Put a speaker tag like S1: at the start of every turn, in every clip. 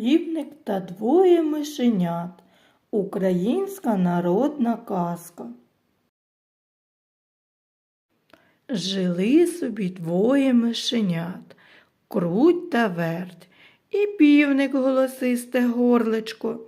S1: Півник та двоє мишенят. Українська народна казка. Жили собі двоє мишенят, круть та верть, і півник голосисте горличко.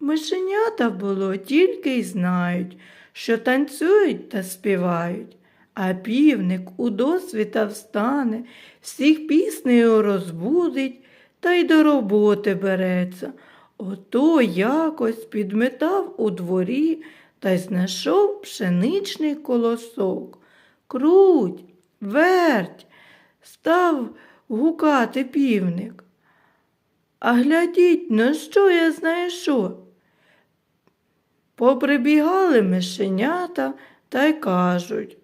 S1: Мишенята було тільки й знають, що танцюють та співають, а півник у досвіта встане, всіх піснею розбудить та й до роботи береться. Ото якось підметав у дворі та й знайшов пшеничний колосок. Круть, верть, став гукати півник. А глядіть, на що я знайшов? Поприбігали мишенята та й кажуть,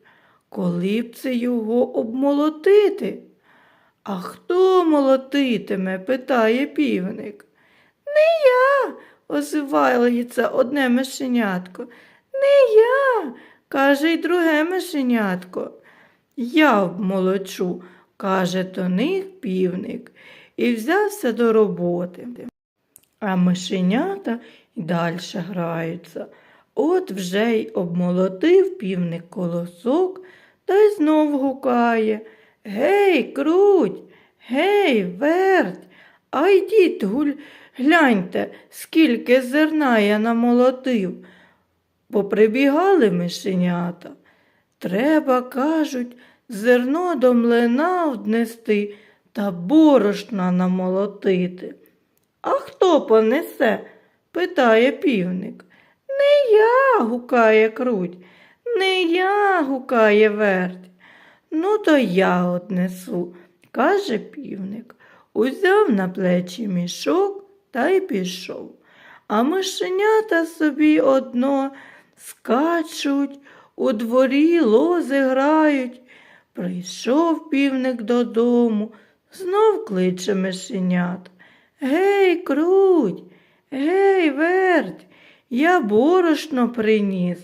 S1: коли б це його обмолотити? А хто молотитиме? питає півник. Не я, озивається одне мишенятко. Не я, каже й друге мишенятко. Я обмолочу, каже до них півник, і взявся до роботи. А мишенята й далі граються. От вже й обмолотив півник колосок та й знов гукає. Гей, круть, гей, верть, а йдіть, гуль, гляньте, скільки зерна я намолотив. Поприбігали мишенята. Треба, кажуть, зерно до млина однести та борошна намолотити. А хто понесе? питає півник. Не я, гукає круть, не я, гукає верть. Ну, то я однесу, каже півник. Узяв на плечі мішок та й пішов. А мишенята собі одно скачуть, у дворі лози грають. Прийшов півник додому, знов кличе мишенят. Гей, круть, гей, верть, я борошно приніс.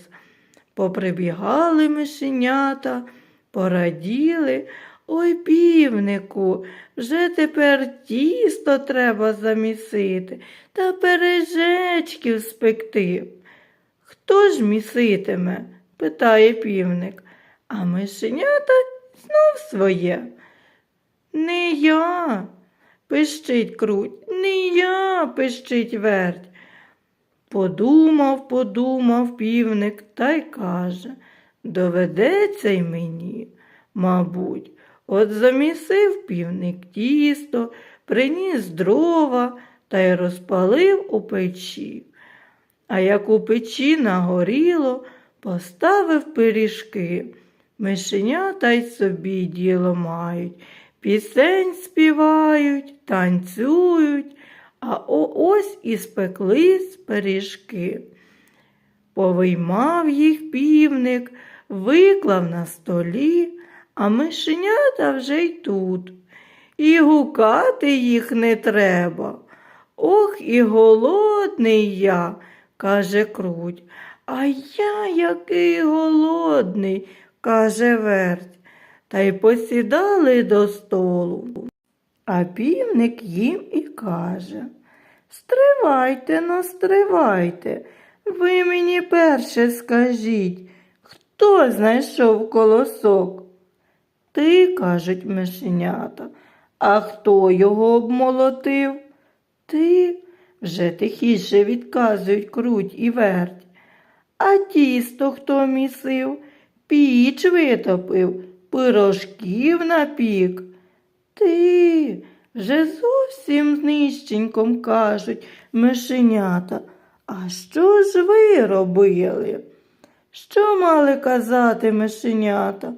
S1: Поприбігали мишенята, пораділи. Ой, півнику, вже тепер тісто треба замісити та пережечків спекти. Хто ж міситиме? питає півник, а мишенята знов своє. Не я, пищить круть, не я, пищить верть. Подумав, подумав півник та й каже, доведеться й мені, мабуть. От замісив півник тісто, приніс дрова та й розпалив у печі. А як у печі нагоріло, поставив пиріжки. Мишенята й собі діло мають, пісень співають, танцюють, а ось і спеклись пиріжки. Повиймав їх півник, виклав на столі, а мишенята вже й тут. І гукати їх не треба. Ох, і голодний я, каже круть. А я який голодний, каже верть. Та й посідали до столу. А півник їм і каже Стривайте, но стривайте. Ви мені перше скажіть, хто знайшов колосок? Ти, кажуть мишенята, а хто його обмолотив? Ти вже тихіше відказують круть і верть. А тісто хто місив, піч витопив, пирожків напік. Ти вже зовсім нижченьком кажуть мишенята. А що ж ви робили? Що мали казати мишенята?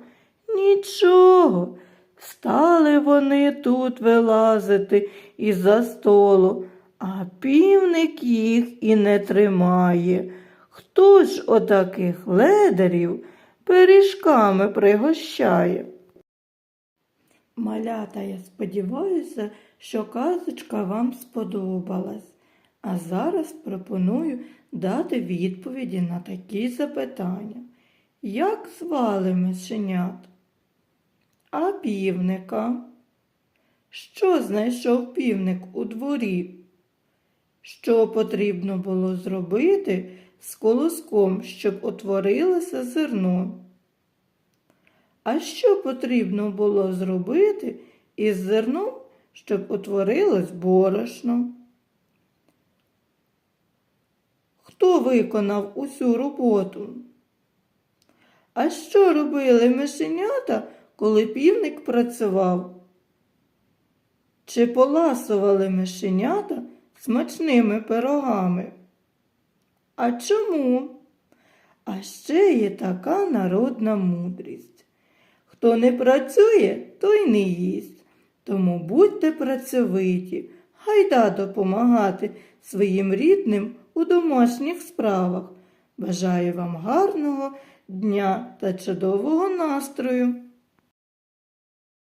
S1: Нічого. Стали вони тут вилазити із-за столу, а півник їх і не тримає. Хто ж отаких ледарів пиріжками пригощає? Малята, я сподіваюся, що казочка вам сподобалась. А зараз пропоную дати відповіді на такі запитання. Як звали мишенят? А півника? Що знайшов півник у дворі? Що потрібно було зробити з колоском, щоб утворилося зерно? А що потрібно було зробити із зерном, щоб утворилось борошно? Хто виконав усю роботу? А що робили мишенята, коли півник працював? Чи поласували мишенята смачними пирогами? А чому? А ще є така народна мудрість. Хто не працює, той не їсть. Тому будьте працьовиті, гайда допомагати своїм рідним у домашніх справах. Бажаю вам гарного дня та чудового настрою!